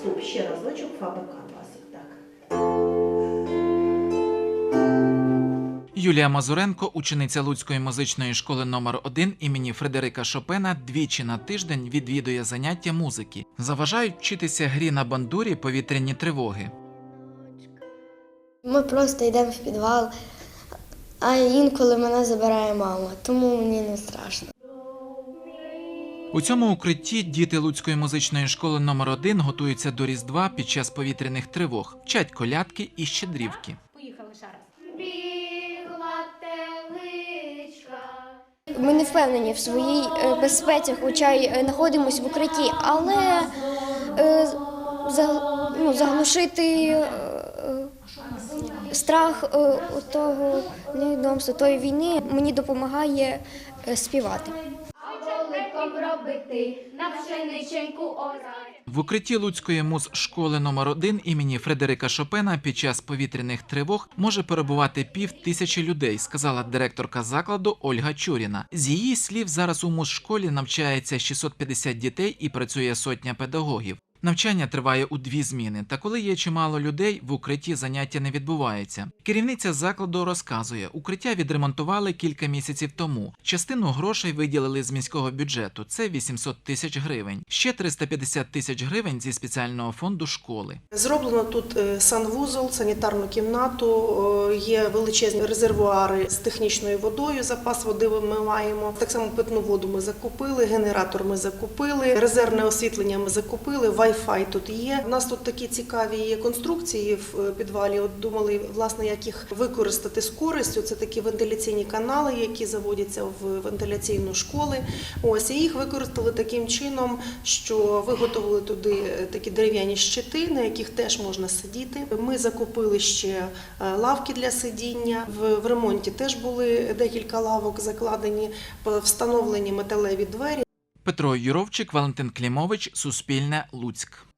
Стоп, ще разочок, канвасик. Так. Юлія Мазуренко, учениця Луцької музичної школи номер 1 імені Фредерика Шопена, двічі на тиждень відвідує заняття музики. Заважають вчитися грі на бандурі повітряні тривоги. Ми просто йдемо в підвал, а інколи мене забирає мама, тому мені не страшно. У цьому укритті діти Луцької музичної школи номер 1 готуються до Різдва під час повітряних тривог, вчать колядки і щедрівки. Поїхали ще раз. Бігла теличка. Ми не впевнені в своїй е, безпеці, хоча й е, знаходимося в укритті, але е, ну, заглушити страх того невідомства тої війни мені допомагає співати. Робити на пшениченьку орать. В укритті Луцької музшколи номер 1 імені Фредерика Шопена під час повітряних тривог може перебувати пів тисячі людей, сказала директорка закладу Ольга Чуріна. З її слів, зараз у музшколі навчається 650 дітей і працює сотня педагогів. Навчання триває у дві зміни, та коли є чимало людей, в укритті заняття не відбувається. Керівниця закладу розказує, укриття відремонтували кілька місяців тому. Частину грошей виділили з міського бюджету. Це 800 тисяч гривень. Ще 350 тисяч гривень зі спеціального фонду школи. Зроблено тут е, санвузол, санітарну кімнату, е, є величезні резервуари з технічною водою. Запас води ми маємо. Так само питну воду ми закупили, генератор ми закупили, резервне освітлення ми закупили. Wi-Fi тут є. У нас тут такі цікаві конструкції в е, підвалі. От думали, власне, як їх використати з користю. Це такі вентиляційні канали, які заводяться в вентиляційну школи. Ось і їх використали таким чином, що виготовили туди е, такі дерев'яні щити, на яких теж можна сидіти. Ми закупили ще е, лавки для сидіння. В, ремонті теж були декілька лавок закладені, встановлені металеві двері. Петро Юровчик, Валентин Клімович, Суспільне, Луцьк.